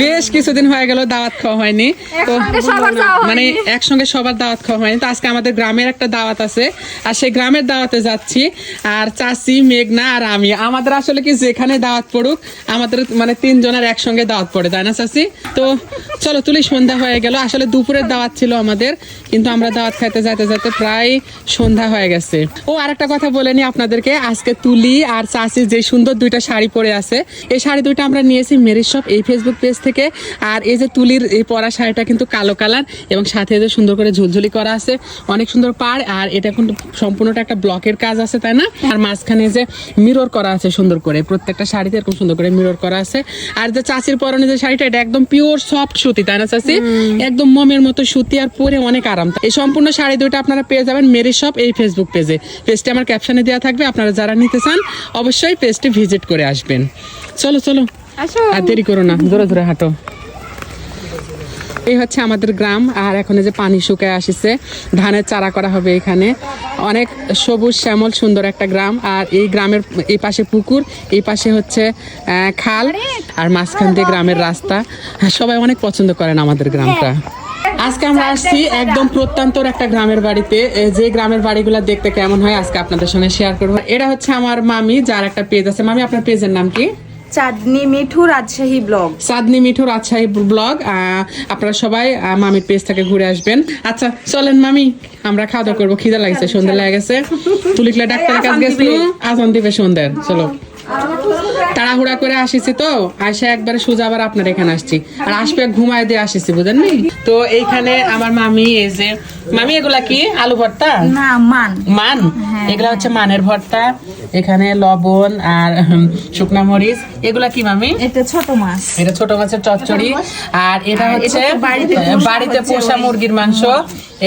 বেশ কিছুদিন হয়ে গেল দাওয়াত খাওয়া হয়নি। তো। মানে একসঙ্গে সবার দাওয়াত খাওয়া হয়নি। তো আজকে আমাদের গ্রামের একটা দাওয়াত আছে। আর সেই গ্রামের দাওয়াতে যাচ্ছি। আর চাচি মেঘনা আর আমি। আমাদের আসলে কি যেখানে দাওয়াত পড়ুক আমাদের মানে তিনজনের একসঙ্গে দাওয়াত পড়ে তাই না চাচি? তো চলো তুলি সন্ধ্যা হয়ে গেল। আসলে দুপুরের দাওয়াত ছিল আমাদের কিন্তু আমরা দাওয়াত খাইতে যাইতে যাইতে প্রায় সন্ধ্যা হয়ে গেছে। ও আর একটা কথা বলে নি আপনাদেরকে। আজকে তুলি আর চাচি যে সুন্দর দুইটা শাড়ি পরে আছে এই শাড়ি দুইটা আমরা নিয়েছি মেরির শপ এই ফেসবুক পেজ থেকে আর এই যে তুলির এই পরা শাড়িটা কিন্তু কালো কালার এবং সাথে যে সুন্দর করে ঝুলঝুলি করা আছে অনেক সুন্দর পাড়। আর এটা কিন্তু সম্পূর্ণটা একটা ব্লকের কাজ আছে তাই না? আর মাঝখানে যে মিরর করা আছে সুন্দর করে প্রত্যেকটা শাড়িতে এরকম সুন্দর করে মিরর করা আছে। আর যে চাচির পরনে যে শাড়িটা এটা একদম পিওর সফট সুতি তাই না চাচি? একদম মমের মতো সুতি আর পরে অনেক আরাম। এই সম্পূর্ণ শাড়ি দুইটা আপনারা পেয়ে যাবেন মেরি শপ এই ফেসবুক পেজে পেজটি আমার ক্যাপশনে দেওয়া থাকবে আপনারা যারা নিতে চান অবশ্যই পেজটি ভিজিট করে আসবেন। চলো চলো। আর দেরি করো না ধরে ধরে হাঁটো। এই হচ্ছে আমাদের গ্রাম আর এখন এই যে পানি শুকায় আসিছে ধানের চারা করা হবে এখানে। অনেক সবুজ শ্যামল সুন্দর একটা গ্রাম আর এই গ্রামের এই পাশে পুকুর এই পাশে হচ্ছে খাল আর মাঝখান দিয়ে গ্রামের রাস্তা। সবাই অনেক পছন্দ করেন আমাদের গ্রামটা। আজকে আমরা আসছি একদম প্রত্যন্তর একটা গ্রামের বাড়িতে। যে গ্রামের বাড়িগুলো দেখতে কেমন হয় আজকে আপনাদের সঙ্গে শেয়ার করব। এটা হচ্ছে আমার মামি যার একটা পেজ আছে। মামি আপনার পেজের নাম কি? চাঁদনি মিঠু রাজশাহী ব্লগ। চাঁদনি মিঠু রাজশাহী ব্লগ আপনারা সবাই মামির ঘুরে আসবেন। আচ্ছা চলেন মামি আমরা খাওয়া দাওয়া করব। খিদে লাগছে সন্ধ্যা লেগে গেছে। তুলিকলা ডাক্তারের কাছে গেছিল। আজান দিবে চলো। তাড়াহুড়া করে আসিছি তো আসে একবারে সোজা আবার আপনার এখানে আসছি। আর আসবে ঘুমায় দিয়ে আসিছি বুঝেন নি? তো এইখানে আমার মামি এই যে মামি এগুলা কি? আলু ভর্তা? না মান। মান? এগুলা হচ্ছে মানের ভর্তা। এখানে লবণ আর শুকনা মরিচ। এগুলা কি মামি? এটা ছোট মাছ। এটা ছোট মাছের চচ্চড়ি। আর এটা হচ্ছে বাড়িতে পোষা মুরগির মাংস।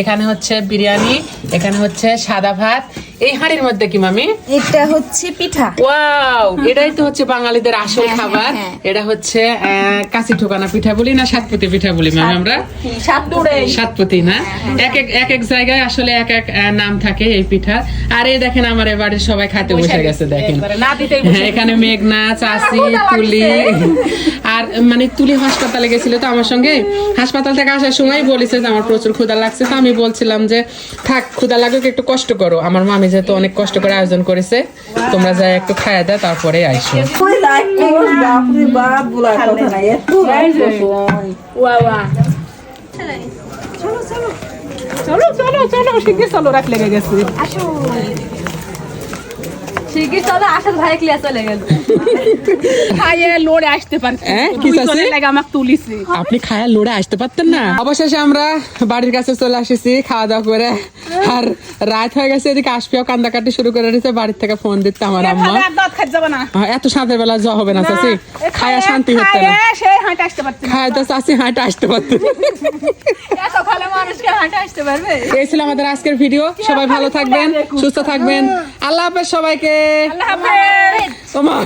এখানে হচ্ছে বিরিয়ানি এখানে হচ্ছে সাদা ভাত। এই হাঁড়ির মধ্যে কি মামি? এটা হচ্ছে পিঠা। ওয়াও! এটাই তো হচ্ছে বাঙালিদের আসল খাবার। হ্যাঁ। এটা হচ্ছে আহ, কাশি ঠোকানা পিঠা বলি না সাতপতি পিঠা বলি মামি আমরা? সাতপতি না? এক এক এক এক জায়গায় আসলে এক এক নাম থাকে এই পিঠা। আর এই দেখেন আমার এবারে সবাই খাতে বসে গেছে দেখেন। হ্যাঁ, এখানে মেঘনা চাষি তুলি। আর মানে তুলি হাসপাতালে গেছিল তো আমার সঙ্গে। হাসপাতাল থেকে আসার সময় বলেছে যে আমার প্রচুর ক্ষুদা লাগছে। তো আমি বলছিলাম যে থাক ক্ষুধা লাগুক একটু কষ্ট করো। আমার মামি যেহেতু অনেক কষ্ট করে আয়োজন করেছে তোমরা যাই একটু খাইয়া দাও তারপরে আইসো। চলো চলো চলো শিগগির চলো রাখ লেগে গেছে। শিগগির আসাদ ভাই ক্লিয়ার চলে গেল। খাইয়ে লড়ে আসতে পারছি। হ্যাঁ, কি আমাকে তুলিছি আপনি খায়া লড়ে আসতে পারতেন না? অবশেষে আমরা বাড়ির কাছে চলে আসেছি খাওয়া দাওয়া করে। আর রাত হয়ে গেছে এদিকে আসপিও কান্দাকাটি শুরু করে দিয়েছে বাড়ির থেকে ফোন দিচ্ছে আমার আম্মা। দাঁত হ্যাঁ, এত সাঁতের বেলা যাওয়া হবে না চাচি। খায়া শান্তি হচ্ছে পারছি না। খায় তো চাচি হাঁটা আসতে পারতেন। এত খালে আসতে পারবে? এই ছিল আমাদের আজকের ভিডিও। সবাই ভালো থাকবেন সুস্থ থাকবেন। আল্লাহ হাফেজ। সবাইকে। আল্লাহ হাফেজ। তোমার